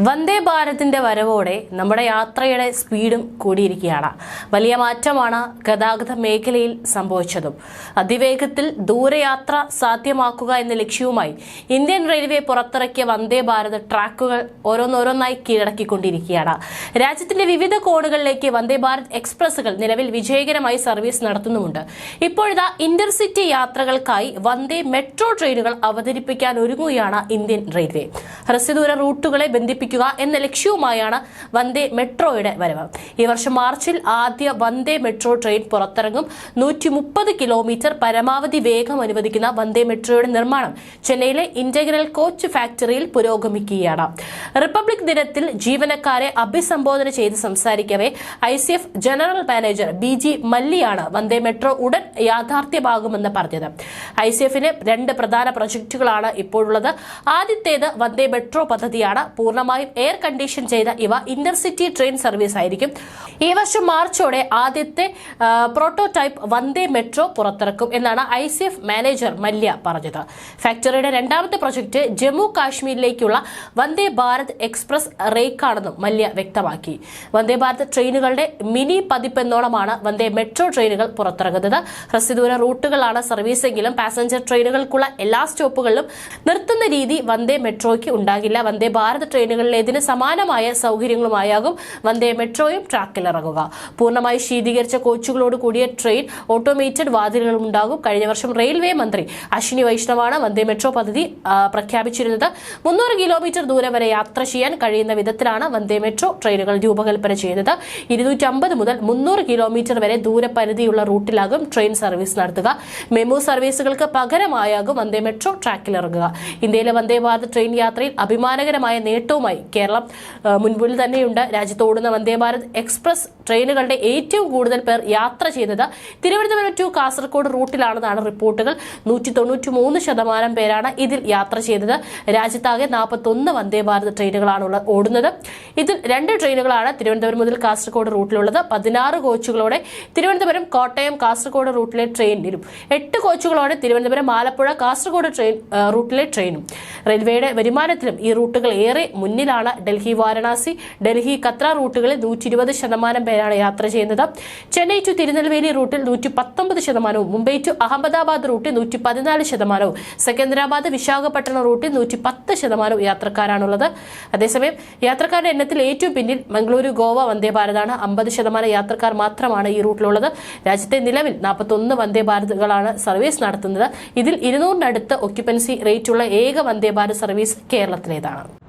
വന്ദേ ഭാരതിന്റെ വരവോടെ നമ്മുടെ യാത്രയുടെ സ്പീഡും കൂടിയിരിക്കുകയാണ്. വലിയ മാറ്റമാണ് ഗതാഗത മേഖലയിൽ സംഭവിച്ചതും. അതിവേഗത്തിൽ ദൂരയാത്ര സാധ്യമാക്കുക എന്ന ലക്ഷ്യവുമായി ഇന്ത്യൻ റെയിൽവേ പുറത്തിറക്കിയ വന്ദേ ഭാരത് ട്രാക്കുകൾ ഓരോന്നോരോന്നായി കീഴടക്കിക്കൊണ്ടിരിക്കുകയാണ്. രാജ്യത്തിന്റെ വിവിധ കോണുകളിലേക്ക് വന്ദേ ഭാരത് എക്സ്പ്രസുകൾ നിലവിൽ വിജയകരമായി സർവീസ് നടത്തുന്നുമുണ്ട്. ഇപ്പോഴിതാ ഇന്റർസിറ്റി യാത്രകൾക്കായി വന്ദേ മെട്രോ ട്രെയിനുകൾ അവതരിപ്പിക്കാൻ ഒരുങ്ങുകയാണ് ഇന്ത്യൻ റെയിൽവേ. ഹ്രസ്വദൂര റൂട്ടുകളെ ബന്ധിപ്പിക്കുക എന്ന ലക്ഷ്യവുമായാണ് വന്ദേ മെട്രോയുടെ വരവ്. ഈ വർഷം മാർച്ചിൽ ആദ്യ വന്ദേ മെട്രോ ട്രെയിൻ പുറത്തിറങ്ങും. നൂറ്റി മുപ്പത് കിലോമീറ്റർ പരമാവധി വേഗം അനുവദിക്കുന്ന വന്ദേ മെട്രോയുടെ നിർമ്മാണം ചെന്നൈയിലെ ഇന്റഗ്രൽ കോച്ച് ഫാക്ടറിയിൽ പുരോഗമിക്കുകയാണ്. റിപ്പബ്ലിക് ദിനത്തിൽ ജീവനക്കാരെ അഭിസംബോധന ചെയ്ത് സംസാരിക്കവേ I general manager B G മല്ലിയാണ് Vande metro ഉടൻ യാഥാർത്ഥ്യമാകുമെന്ന് പറഞ്ഞത്. ഐ സി എഫിന് രണ്ട് പ്രധാന പ്രൊജക്ടുകളാണ് ഇപ്പോഴുള്ളത്. ആദ്യത്തേത് വന്ദേ മെട്രോ പദ്ധതിയാണ് പൂർണമായും എയർ കണ്ടീഷൻ ചെയ്ത ഇവ ഇന്റർസിറ്റി ട്രെയിൻ സർവീസ് ആയിരിക്കും. ഈ വർഷം മാർച്ചോടെ ആദ്യത്തെ പ്രോട്ടോടൈപ്പ് വന്ദേ മെട്രോ പുറത്തിറക്കും എന്നാണ് I C F manager Mallya പറഞ്ഞത്. ഫാക്ടറിയുടെ രണ്ടാമത്തെ പ്രൊജക്ട് ജമ്മു കാശ്മീരിലേക്കുള്ള വന്ദേ ഭാരത് എക്സ്പ്രസ് റേക്കാണെന്നും മല്യ വ്യക്തമാക്കി. വന്ദേ ഭാരത് ട്രെയിനുകളുടെ മിനി പതിപ്പെന്നോണമാണ് വന്ദേ മെട്രോ ട്രെയിനുകൾ പുറത്തിറങ്ങുന്നത്. ഹ്രസ്വദൂര റൂട്ടുകളാണ് സർവീസെങ്കിലും പാസഞ്ചർ ട്രെയിനുകൾക്കുള്ള എല്ലാ സ്റ്റോപ്പുകളിലും നിർത്തുന്ന രീതി വന്ദേ മെട്രോയ്ക്ക് ഉണ്ടാകില്ല. വന്ദേ ഭാരത് ട്രെയിനുകളിലേതിന് സമാനമായ സൗകര്യങ്ങളുമായാകും വന്ദേ മെട്രോയും ട്രാക്കിലിറങ്ങുക പൂർണമായി ശീതീകരിച്ച കോച്ചുകളോട് കൂടിയ ട്രെയിൻ ഓട്ടോമേറ്റഡ് വാതിലുകളും ഉണ്ടാകും. കഴിഞ്ഞ വർഷം റെയിൽവേ മന്ത്രി അശ്വിനി വൈഷ്ണവാണ് വന്ദേ മെട്രോ പദ്ധതി പ്രഖ്യാപിച്ചിരുന്നത്. മുന്നൂറ് കിലോമീറ്റർ ദൂരം വരെ യാത്ര ചെയ്യാൻ കഴിയുന്ന വിധത്തിലാണ് വന്ദേ മെട്രോ ട്രെയിനുകൾ രൂപകൽപ്പന ചെയ്യുന്നത്. ഇരുന്നൂറ്റമ്പത് മുതൽ മുന്നൂറ് കിലോമീറ്റർ വരെ ദൂരപരിധിയുള്ള റൂട്ടിലാകും ട്രെയിൻ സർവീസ് നടത്തുക. മെമു സർവീസുകൾക്ക് പകരമായാകും വന്ദേ മെട്രോ ട്രാക്കിലിറങ്ങുക ഇന്ത്യയിലെ വന്ദേ ഭാരത് ട്രെയിൻ യാത്രയിൽ അഭിമാനകരമായ നേട്ടവുമായി കേരളം ആ, മുൻപിൽ തന്നെയുണ്ട്. രാജ്യത്ത് ഓടുന്ന വന്ദേ ഭാരത് എക്സ്പ്രസ് ട്രെയിനുകളുടെ ഏറ്റവും കൂടുതൽ പേർ യാത്ര ചെയ്യുന്നത് തിരുവനന്തപുരം ടു കാസർഗോഡ് റൂട്ടിലാണെന്നാണ് റിപ്പോർട്ടുകൾ. നൂറ്റി തൊണ്ണൂറ്റി മൂന്ന് ശതമാനം പേരാണ് ഇതിൽ യാത്ര ചെയ്തത്. രാജ്യത്താകെ നാൽപ്പത്തൊന്ന് വന്ദേഭാരത് ട്രെയിനുകളാണ് ഓടുന്നത്. ഇതിൽ രണ്ട് ട്രെയിനുകളാണ് തിരുവനന്തപുരം മുതൽ കാസർഗോഡ് റൂട്ടിലുള്ളത്. പതിനാറ് കോച്ചുകളോടെ തിരുവനന്തപുരം കോട്ടയം കാസർഗോഡ് റൂട്ടിലെ ട്രെയിനിലും എട്ട് കോച്ചുകളോടെ തിരുവനന്തപുരം ആലപ്പുഴ കാസർഗോഡ് ട്രെയിൻ റൂട്ടിലെ ട്രെയിനും. റെയിൽവേയുടെ വരുമാനത്തിലും ഈ റൂട്ടുകൾ ഏറെ മുന്നിലാണ് ഡൽഹി വാരണാസി. ഡൽഹി കത്ര റൂട്ടുകളിൽ നൂറ്റി ഇരുപത് ശതമാനം പേരാണ് യാത്ര ചെയ്യുന്നത്. ചെന്നൈ ടു തിരുനെൽവേലി റൂട്ടിൽ നൂറ്റി പത്തൊമ്പത് ശതമാനവും മുംബൈ ടു അഹമ്മദാബാദ് റൂട്ടിൽ നൂറ്റി പതിനാല് ശതമാനവും സെക്കന്ദരാബാദ് വിശാഖപട്ടണം റൂട്ടിൽ നൂറ്റി പത്ത് ശതമാനവും യാത്രക്കാരാണുള്ളത്. അതേസമയം യാത്രക്കാരുടെ എണ്ണത്തിൽ ഏറ്റവും പിന്നിൽ മംഗളൂരു ഗോവ വന്ദേ ഭാരതാണ്. അമ്പത് ശതമാനം യാത്രക്കാർ മാത്രമാണ് ഈ റൂട്ടിലുള്ളത്. രാജ്യത്തെ നിലവിൽ നാൽപ്പത്തൊന്ന് വന്ദേ ഭാരതുകളാണ് സർവീസ് നടത്തുന്നത്. ഇതിൽ ഇരുന്നൂറിനടുത്ത് ഒക്യുപ്പൻസി റേറ്റുള്ള ഏക വന്ദേ ഭാരത് സർവീസ് കേരളത്തിലേതാണ്.